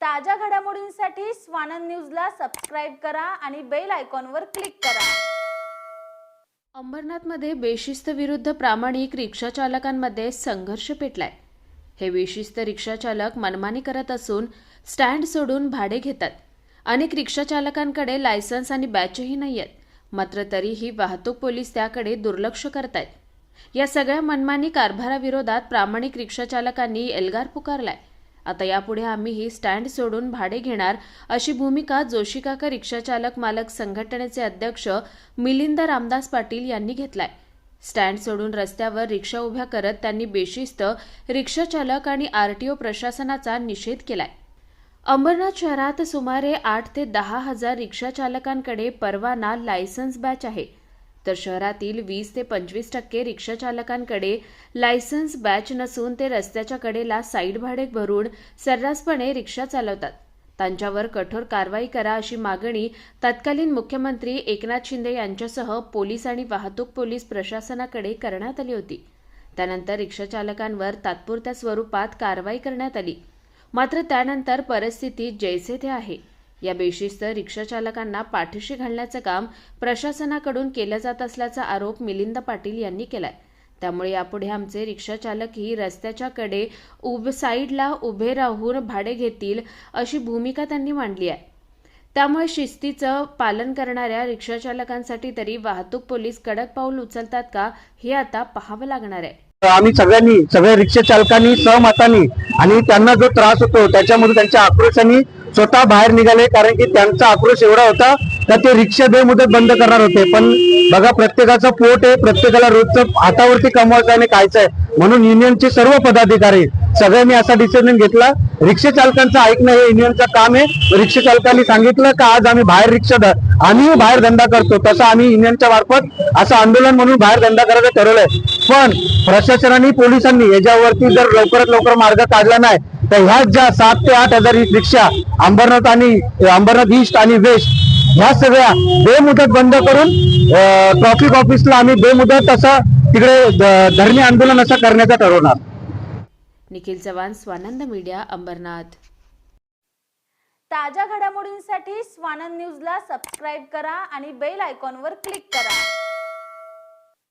ताज्या घडामोडींसाठी स्वानंद न्यूजला सबस्क्राईब करा आणि बेल आयकॉनवर क्लिक करा. अंबरनाथमध्ये बेशिस्त विरुद्ध प्रामाणिक रिक्षा चालकांमध्ये संघर्ष पेटलाय. हे बेशिस्त रिक्षा चालक मनमानी करत असून स्टँड सोडून भाडे घेतात. अनेक रिक्षा चालकांकडे लायसन्स आणि बॅचही नाही आहेत मात्र तरीही वाहतूक पोलीस त्याकडे दुर्लक्ष करतायत. या सगळ्या मनमानी कारभाराविरोधात प्रामाणिक रिक्षा चालकांनी एल्गार पुकारलाय. आता यापुढे आम्हीही स्टँड सोडून भाडे घेणार अशी भूमिका जोशीकाका रिक्षाचालक मालक संघटनेचे अध्यक्ष मिलिंद रामदास पाटील यांनी घेतलाय. स्टँड सोडून रस्त्यावर रिक्षा उभ्या करत त्यांनी बेशिस्त रिक्षाचालक आणि आरटीओ प्रशासनाचा निषेध केलाय. अंबरनाथ शहरात सुमारे आठ ते दहा हजार रिक्षाचालकांकडे परवाना लायसन्स बॅच आहे. तर शहरातील वीस ते पंचवीस टक्के रिक्षाचालकांकडे लायसन्स बॅच नसून ते रस्त्याच्या कडेला साईड भाडे भरून सर्रासपणे रिक्षा चालवतात. त्यांच्यावर कठोर कारवाई करा अशी मागणी तत्कालीन मुख्यमंत्री एकनाथ शिंदे यांच्यासह पोलीस आणि वाहतूक पोलीस प्रशासनाकडे करण्यात आली होती. त्यानंतर रिक्षाचालकांवर तात्पुरत्या स्वरूपात कारवाई करण्यात आली. मात्र त्यानंतर परिस्थिती जैसे थे आहे. या बेशिस्त रिक्षाचालकांना पाठीशी घालण्याचं काम प्रशासनाकडून केलं जात असल्याचा आरोप मिलिंद पाटील यांनी केलाय. त्यामुळे यापुढे आमचे रिक्षाचालकही रस्त्याच्या कडे उभ साईडला उभे राहून भाडे घेतील अशी भूमिका त्यांनी मांडली आहे. त्यामुळे शिस्तीचं पालन करणाऱ्या रिक्षाचालकांसाठी तरी वाहतूक पोलीस कडक पाऊल उचलतात का हे आता पाहावं लागणार आहे. आम्ही सगळ्यांनी सगळ्या रिक्षा चालकांनी सहमतानी आणि त्यांना जो त्रास होतो त्याच्यामध्ये त्यांच्या आक्रोशाने स्वतः बाहेर निघाले कारण की त्यांचा आक्रोश एवढा होता का ते रिक्षा बेमुदत बंद करणार होते. पण बघा प्रत्येकाचं पोट आहे प्रत्येकाला रोजचं हातावरती कमवायचं आणि खायचं आहे. म्हणून युनियनचे सर्व पदाधिकारी सगळ्यांनी असा डिसिजन घेतला रिक्षा चालकांचं ऐकणं हे युनियनचं काम आहे. रिक्षा चालकांनी सांगितलं का आज आम्ही बाहेर रिक्षा आम्ही बाहेर धंदा करतो तसं आम्ही युनियनच्या मार्फत असं आंदोलन म्हणून बाहेर धंदा करायचं ठरवलंय. पण प्रशासनाने पोलिसांनी याच्यावरती जर लवकरात लवकर मार्ग काढला नाही तर ह्या ज्या सात ते आठ हजार रिक्षा अंबरनाथ आणि अंबरनाथ ईस्ट आणि वेस्ट ह्या सगळ्या बेमुदत बंद करून ट्रॉफिक ऑफिसला आम्ही बेमुदत असं तिकडे धरणे आंदोलन असं करण्याचं ठरवणार. निखिल चव्हाण स्वानंद मीडिया अंबरनाथ. ताज्या घडामोडींसाठी स्वानंद न्यूजला सबस्क्राईब करा आणि बेल आयकॉनवर क्लिक करा.